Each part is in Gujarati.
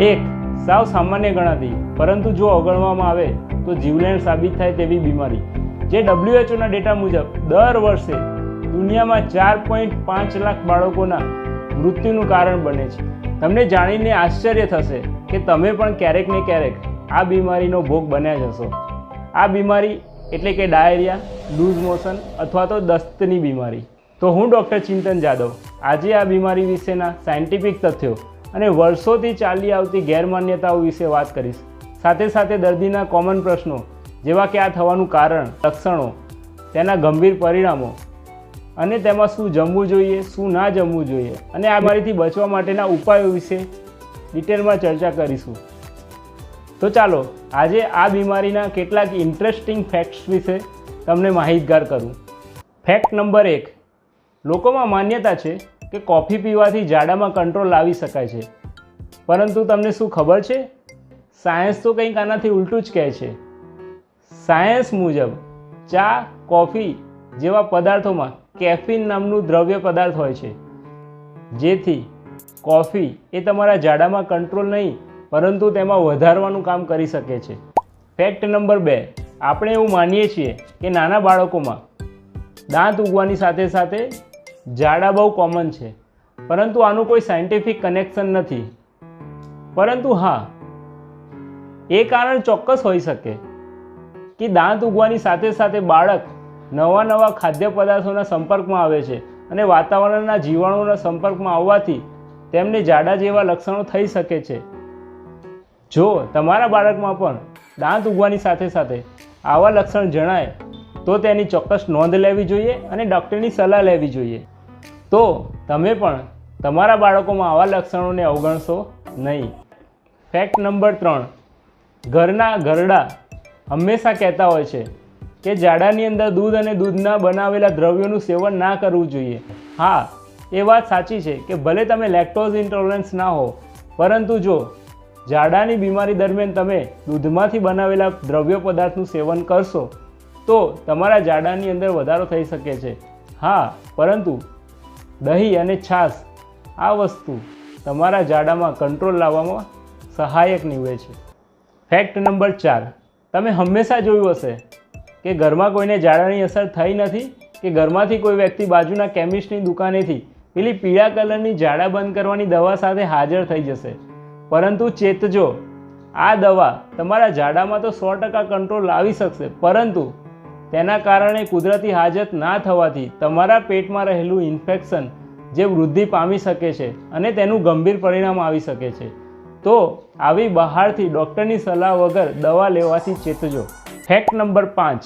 એક, સાવ સામાન્ય ગણાતી, પરંતુ જો અવગણવામાં આવે, તો જીવલેણ સાબિત થાય તેવી બીમારી. જે ડબ્લ્યુએચઓના ડેટા મુજબ, દર વર્ષે દુનિયામાં ચાર પોઈન્ટ પાંચ લાખ બાળકોના મૃત્યુનું કારણ બને છે. તમને જાણીને આશ્ચર્ય થશે કે તમે પણ ક્યારેક ને ક્યારેક આ બીમારીનો ભોગ બન્યા જ હશો. આ બીમારી એટલે કે ડાયરિયા, લૂઝ મોશન અથવા તો દસ્તની બીમારી. તો હું ડૉક્ટર ચિંતન જાદવ. આજે આ બીમારી વિશેના સાયન્ટિફિક તથ્યો અને વર્ષોથી ચાલી આવતી ગેરમાન્યતાઓ વિશે વાત કરીશ. સાથે સાથે દર્દીના કોમન પ્રશ્નો, જેવા કે આ થવાનું કારણ, લક્ષણો, તેના ગંભીર પરિણામો અને તેમાં શું જમવું જોઈએ, શું ના જમવું જોઈએ અને આ બીમારીથી બચવા માટેના ઉપાયો વિશે ડિટેલમાં ચર્ચા કરીશું. તો ચાલો, આજે આ બીમારીના કેટલાક ઇન્ટરેસ્ટિંગ ફેક્ટ્સ વિશે તમને માહિતગાર કરું. ફેક્ટ નંબર એક, લોકોમાં માન્યતા છે કે કોફી પીવાથી જાડામાં કંટ્રોલ લાવી શકાય છે. પરંતુ તમને શું ખબર છે? સાયન્સ તો કંઈક આનાથી ઉલટું જ કહે છે. સાયન્સ મુજબ ચા, કોફી જેવા પદાર્થોમાં કેફીન નામનું દ્રવ્ય પદાર્થ હોય છે. જેથી કોફી એ તમારા જાડામાં કંટ્રોલ નહીં, પરંતુ તેમાં વધારવાનું કામ કરી શકે છે. ફેક્ટ નંબર બે, આપણે એવું માનીએ છીએ કે નાના બાળકોમાં દાંત ઉગવાની સાથે સાથે જાડા બહુ કોમન છે. પરંતુ આનું કોઈ સાયન્ટિફિક કનેક્શન નથી. પરંતુ હા, એ કારણ ચોક્કસ હોઈ શકે કે દાંત ઉગવાની સાથે સાથે બાળક નવા નવા ખાદ્ય પદાર્થોના સંપર્કમાં આવે છે અને વાતાવરણના જીવાણુના સંપર્કમાં આવવાથી તેમને જાડા જેવા લક્ષણો થઈ શકે છે. જો તમારા બાળકમાં પણ દાંત ઉગવાની સાથે સાથે આવા લક્ષણ જણાય, તો તેની ચોક્કસ નોંધ લેવી જોઈએ અને ડૉક્ટરની સલાહ લેવી જોઈએ. તો તમે પણ તમારા બાળકોમાં આવા લક્ષણોને અવગણશો નહીં. ફેક્ટ નંબર ત્રણ. ઘરના ઘરડા હંમેશા કહેતા હોય છે કે જાડાની અંદર દૂધ અને દૂધના બનાવેલા દ્રવ્યોનું સેવન ના કરવું જોઈએ. હા, એ વાત સાચી છે કે ભલે તમે લેક્ટોઝ ઇન્ટોલરન્સ ના હો, પરંતુ જો જાડાની બીમારી દરમિયાન તમે દૂધમાંથી બનાવેલા દ્રવ્ય પદાર્થનું સેવન કરશો, તો તમારા જાડાની અંદર વધારો થઈ શકે છે. હા, પરંતુ દહીં અને છાશ, આ વસ્તુ તમારા જાડામાં કંટ્રોલ લાવવામાં સહાયક નીવડે છે. ફેક્ટ નંબર ચાર, તમે હંમેશા જોયું હશે કે ઘરમાં કોઈને જાડાની અસર થઈ નથી કે ઘરમાંથી કોઈ વ્યક્તિ બાજુના કેમિસ્ટની દુકાનેથી પેલી પીળા કલરની જાડા બંધ કરવાની દવા સાથે હાજર થઈ જશે. પરંતુ ચેતજો, આ દવા તમારા જાડામાં તો સો ટકા કંટ્રોલ લાવી શકશે. પરંતુ તેના કારણે કુદરતી હાજત ના થવાથી તમારા પેટમાં રહેલું ઇન્ફેક્શન જે વૃદ્ધિ પામી શકે છે અને તેનું ગંભીર પરિણામ આવી શકે છે. તો આવી બહારથી ડૉક્ટરની સલાહ વગર દવા લેવાથી ચેતજો. ફેક્ટ નંબર પાંચ.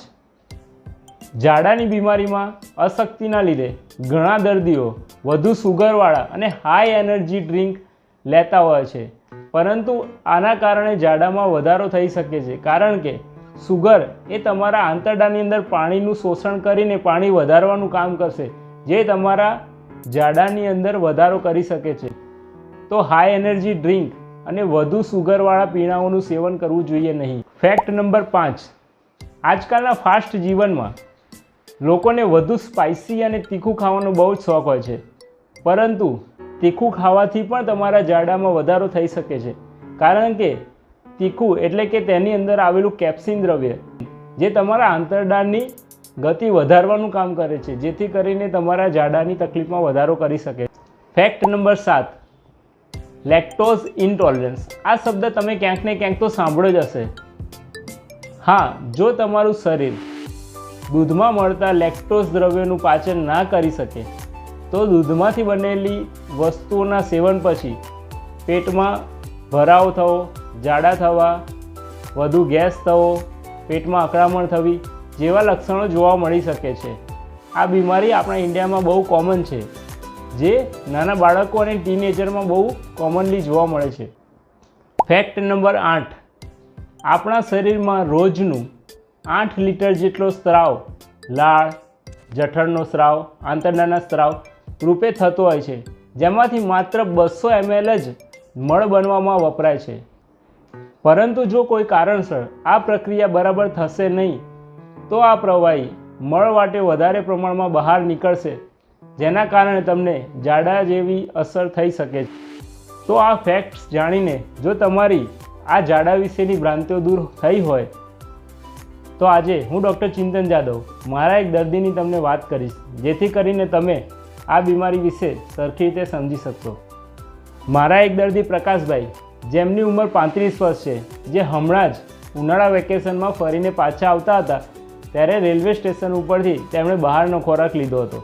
જાડાની બીમારીમાં અશક્તિના લીધે ઘણા દર્દીઓ વધુ સુગરવાળા અને હાઈ એનર્જી ડ્રિંક લેતા હોય છે. પરંતુ આના કારણે ઝાડામાં વધારો થઈ શકે છે. કારણ કે સુગર એ તમારા આંતરડાની અંદર પાણીનું શોષણ કરીને પાણી વધારવાનું કામ કરશે, જે તમારા જાડાની અંદર વધારો કરી શકે છે. તો હાઈ એનર્જી ડ્રિંક અને વધુ સુગરવાળા પીણાઓનું સેવન કરવું જોઈએ નહીં. ફેક્ટ નંબર પાંચ. આજકાલના ફાસ્ટ જીવનમાં લોકોને વધુ સ્પાઇસી અને તીખું ખાવાનો બહુ જ શોખ હોય છે. પરંતુ તીખું ખાવાથી પણ તમારા જાડામાં વધારો થઈ શકે છે. કારણ કે તીખું એટલે કે તેની અંદર આવેલું કેપ્સિન દ્રવ્ય, જે તમારા આંતરડાની ગતિ વધારવાનું કામ કરે છે, જેથી કરીને તમારા જાડાની તકલીફમાં વધારો કરી શકે. ફેક્ટ નંબર સાત લેક્ટોઝ ઇન્ટોલરન્સ આ શબ્દ તમે ક્યાંક ને ક્યાંક તો સાંભળ્યો જ હશે. હા, જો તમારું શરીર દૂધમાં મળતા લેક્ટોઝ દ્રવ્યનું પાચન ના કરી શકે, તો દૂધમાંથી બનેલી વસ્તુઓના સેવન પછી પેટમાં ભરાવ થવો જાડા થવા, વધુ ગેસ થવો, પેટમાં અકળામણ થવી જેવા લક્ષણો જોવા મળી શકે છે. આ બીમારી આપણા ઇન્ડિયામાં બહુ કોમન છે, જે નાના બાળકો અને ટીનેજરમાં બહુ કોમનલી જોવા મળે છે. ફેક્ટ નંબર આઠ. આપણા શરીરમાં રોજનું આઠ લીટર જેટલો સ્ત્રાવ, લાળ, જઠરનો સ્ત્રાવ, આંતરડાના સ્ત્રાવ રૂપે થતો હોય છે, જેમાંથી માત્ર બસો એમએલ જ મળ બનવામાં વપરાય છે. પરંતુ જો કોઈ કારણસર આ પ્રક્રિયા બરાબર થશે નહીં, તો આ પ્રવાહી મળવાટે વધારે પ્રમાણમાં બહાર નીકળશે, જેના કારણે તમને જાડા જેવી અસર થઈ શકે છે. તો આ ફેક્ટ્સ જાણીને જો તમારી આ જાડા વિશેની ભ્રાંતિઓ દૂર થઈ હોય, તો આજે હું ડૉક્ટર ચિંતન જાદવ, મારા એક દર્દીની તમને વાત કરીશ, જેથી કરીને તમે આ બીમારી વિશે સરખી રીતે સમજી શકશો. મારા એક દર્દી પ્રકાશભાઈ જેમની ઉંમર પાંત્રીસ વર્ષ છે, જે હમણાં જ ઉનાળા વેકેશનમાં ફરીને પાછા આવતા હતા, ત્યારે રેલવે સ્ટેશન ઉપરથી તેમણે બહારનો ખોરાક લીધો હતો.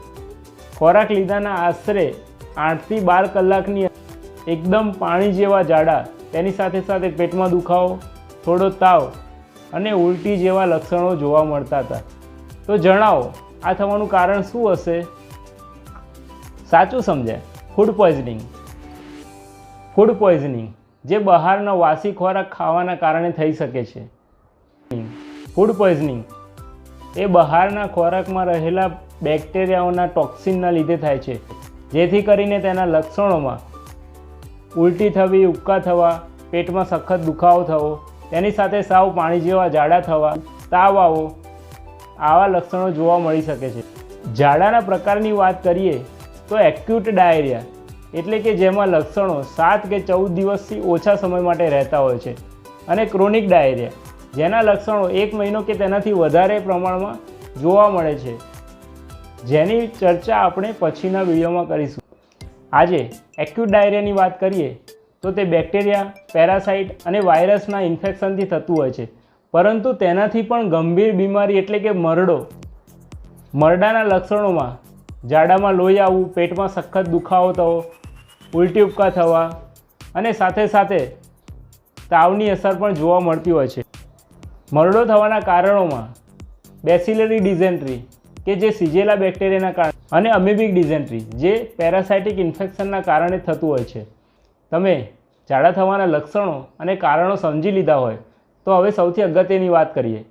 ખોરાક લીધાના આશરે આઠથી બાર કલાકની એકદમ પાણી જેવા જાડા, તેની સાથે સાથે પેટમાં દુખાવો, થોડો તાવ અને ઉલટી જેવા લક્ષણો જોવા મળતા હતા. તો જણાવો, આ થવાનું કારણ શું હશે? સાચું સમજાય. ફૂડ પોઈઝનિંગ ફૂડ પોઈઝનિંગ જે બહારનો વાસી ખોરાક ખાવાના કારણે થઈ શકે છે. ફૂડ પોઈઝનિંગ એ બહારના ખોરાકમાં રહેલા બેક્ટેરિયાઓના ટોક્સિનના લીધે થાય છે. જેથી કરીને તેના લક્ષણોમાં ઉલટી થવી, ઉબકા થવા, પેટમાં સખત દુખાવો થવો, તેની સાથે સાવ પાણી જેવા જાડા થવા, તાવ આવો, આવા લક્ષણો જોવા મળી શકે છે. ઝાડાના પ્રકારની વાત કરીએ તો એક્યુટ ડાયરિયા એટલે કે જેમાં લક્ષણો સાત કે ચૌદ દિવસથી ઓછા સમય માટે રહેતા હોય છે અને ક્રોનિક ડાયરિયા. જેના લક્ષણો એક મહિનો કે તેનાથી વધારે પ્રમાણમાં જોવા મળે છે. જેની ચર્ચા આપણે પછીના વિડીયોમાં કરીશું. આજે એક્યુટ ડાયરિયાની વાત કરીએ તો તે બેક્ટેરિયા પેરાસાઇટ અને વાયરસના ઇન્ફેક્શનથી થતું હોય છે. પરંતુ તેનાથી પણ ગંભીર બીમારી એટલે કે મરડો. મરડાના લક્ષણોમાં જાડામાં લોહી આવવું, પેટમાં સખત દુખાવો થવો, ઉલટી ઉપકા થવા અને સાથે સાથે તાવની અસર પણ જોવા મળતી હોય છે. મરડો થવાના કારણોમાં બેસિલરી ડિઝેન્ટ્રી કે જે સીજેલા બેક્ટેરિયાના કારણે અને અમેબિક ડિઝેન્ટ્રી જે પેરાસાઇટિક ઇન્ફેક્શનના કારણે થતું હોય છે. તમે ઝાડા થવાના લક્ષણો અને કારણો સમજી લીધા હોય તો હવે સૌથી અગત્યની વાત કરીએ.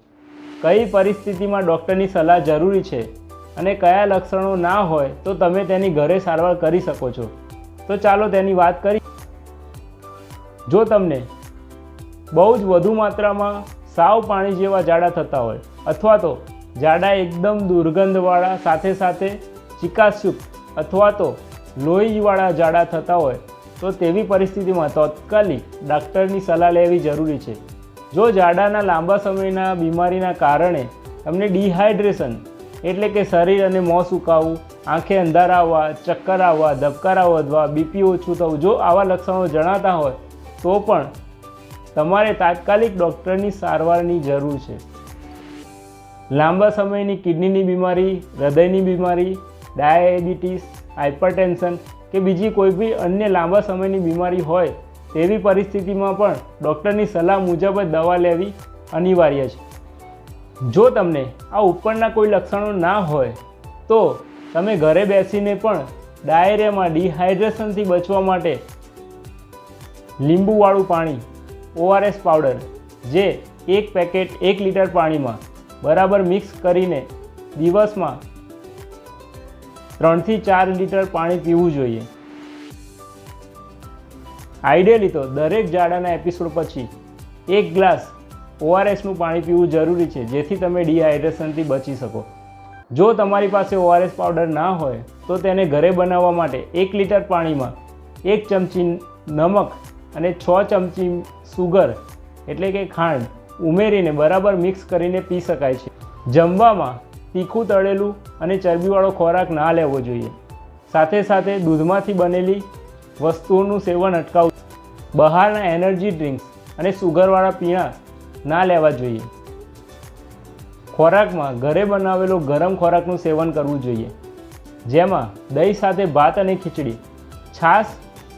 કઈ પરિસ્થિતિમાં ડૉક્ટરની સલાહ જરૂરી છે? અને કયા લક્ષણો ના હોય તો તમે તેની ઘરે સારવાર કરી શકો છો. તો ચાલો તેની વાત કરી. જો તમને બહુ જ વધુ માત્રામાં સાવ પાણી જેવા જાડા થતા હોય અથવા તો જાડા એકદમ દુર્ગંધવાળા સાથે સાથે ચિકાસયુક્ત અથવા તો લોહીવાળા જાડા થતા હોય, તો તેવી પરિસ્થિતિમાં તાત્કાલિક ડાક્ટરની સલાહ લેવી જરૂરી છે. જો જાડાના લાંબા સમયના બીમારીના કારણે તમને ડિહાઇડ્રેશન એટલે કે શરીર અને મોં સુકાવવું આંખે અંધારા આવવા, ચક્કર આવવા, ધબકારા વધવા, બીપી ઓછું થવું, જો આવા લક્ષણો જણાતા હોય, તો પણ તમારે તાત્કાલિક ડૉક્ટરની સારવારની જરૂર છે. લાંબા સમયની કિડનીની બીમારી, હૃદયની બીમારી, ડાયાબિટીસ હાઇપરટેન્શન કે બીજી કોઈ બી અન્ય લાંબા સમયની બીમારી હોય, તેવી પરિસ્થિતિમાં પણ ડૉક્ટરની સલાહ મુજબ જ દવા લેવી અનિવાર્ય છે. જો તમને આ ઉપરના કોઈ લક્ષણો ના હોય, તો તમે ઘરે બેસીને પણ ડાયરિયામાં ડિહાઇડ્રેશનથી બચવા માટે લીંબુવાળું પાણી, ઓઆરએસ પાવડર, જે એક પેકેટ એક લીટર પાણીમાં બરાબર મિક્સ કરીને દિવસમાં ત્રણથી ચાર લીટર પાણી પીવું જોઈએ. આઈડિયલી તો દરેક જાડાના એપિસોડ પછી એક ગ્લાસ ઓઆરએસનું પાણી પીવું જરૂરી છે, જેથી તમે ડિહાઇડ્રેશનથી બચી શકો. જો તમારી પાસે ઓઆરએસ પાવડર ના હોય, તો તેને ઘરે બનાવવા માટે એક લીટર પાણીમાં એક ચમચી નમક અને છ ચમચી સુગર, એટલે કે ખાંડ, ઉમેરીને બરાબર મિક્સ કરીને પી શકાય છે. જમવામાં તીખું તળેલું અને ચરબીવાળો ખોરાક ના લેવો જોઈએ. સાથે સાથે દૂધમાંથી બનેલી વસ્તુઓનું સેવન અટકાવવું. બહારના એનર્જી ડ્રિંક્સ અને સુગરવાળા પીણા ના લેવા જોઈએ. ખોરાકમાં ઘરે બનાવેલો ગરમ ખોરાકનું સેવન કરવું જોઈએ. જેમાં દહીં સાથે ભાત અને ખીચડી, છાશ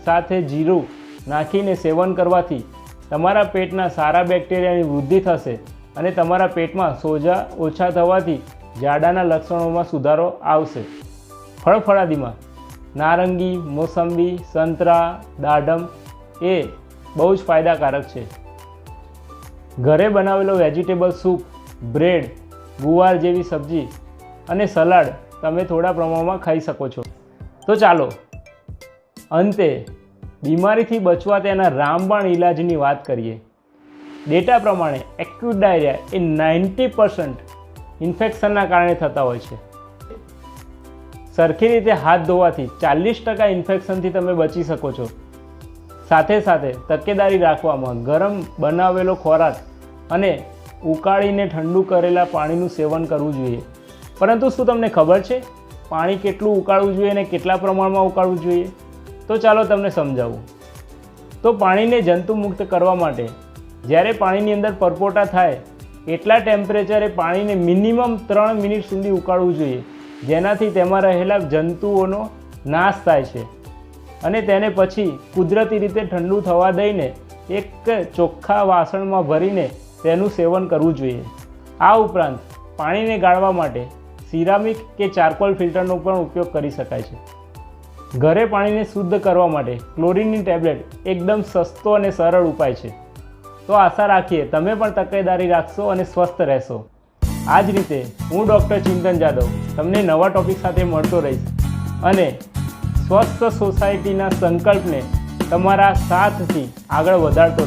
સાથે જીરું નાખીને સેવન કરવાથી તમારા પેટના સારા બેક્ટેરિયાની વૃદ્ધિ થશે અને તમારા પેટમાં સોજા ઓછા થવાથી જાડાના લક્ષણોમાં સુધારો આવશે. ફળફળાદીમાં નારંગી, મોસંબી, સંતરા, દાડમ એ બહુ જ ફાયદાકારક છે. ઘરે બનાવેલો વેજીટેબલ સૂપ બ્રેડ ગુવાર જેવી સબ્જી અને સલાડ તમે થોડા પ્રમાણમાં ખાઈ શકો છો. તો ચાલો, અંતે બીમારીથી બચવા તેના રામબાણ ઇલાજની વાત કરીએ. ડેટા પ્રમાણે એક્યુટ ડાયરિયા એ નાઇન્ટી પર્સન્ટ ઇન્ફેક્શનના કારણે થતા હોય છે. સરખી રીતે હાથ ધોવાથી ચાલીસ ટકા ઇન્ફેક્શનથી તમે બચી શકો છો. સાથે સાથે તકેદારી રાખવામાં ગરમ બનાવેલો ખોરાક અને ઉકાળીને ઠંડુ કરેલા પાણીનું સેવન કરવું જોઈએ. પરંતુ શું તમને ખબર છે? પાણી કેટલું ઉકાળવું જોઈએ અને કેટલા પ્રમાણમાં ઉકાળવું જોઈએ? તો ચાલો તમને સમજાવું. તો પાણીને જંતુમુક્ત કરવા માટે જ્યારે પાણીની અંદર પરપોટા થાય, એટલા ટેમ્પરેચરે પાણીને મિનિમમ ત્રણ મિનિટ સુધી ઉકાળવું જોઈએ, જેનાથી તેમાં રહેલા જંતુઓનો નાશ થાય છે. અને તેને પછી કુદરતી રીતે ઠંડુ થવા દઈને એક ચોખ્ખા વાસણમાં ભરીને તેનું સેવન કરવું જોઈએ. આ ઉપરાંત પાણીને ગાળવા માટે સિરામિક કે ચારકોલ ફિલ્ટરનો પણ ઉપયોગ કરી શકાય છે. ઘરે પાણીને શુદ્ધ કરવા માટે ક્લોરીનની ટેબ્લેટ એકદમ સસ્તો અને સરળ ઉપાય છે. તો આશા રાખીએ તમે પણ તકેદારી રાખશો અને સ્વસ્થ રહેશો. આ જ રીતે હું ડૉક્ટર ચિંતન જાદવ તમને નવા ટોપિક સાથે મળતો રહીશ. અને સ્વસ્થ સોસાયટીના સંકલ્પને તમારા સાથથી આગળ વધારતો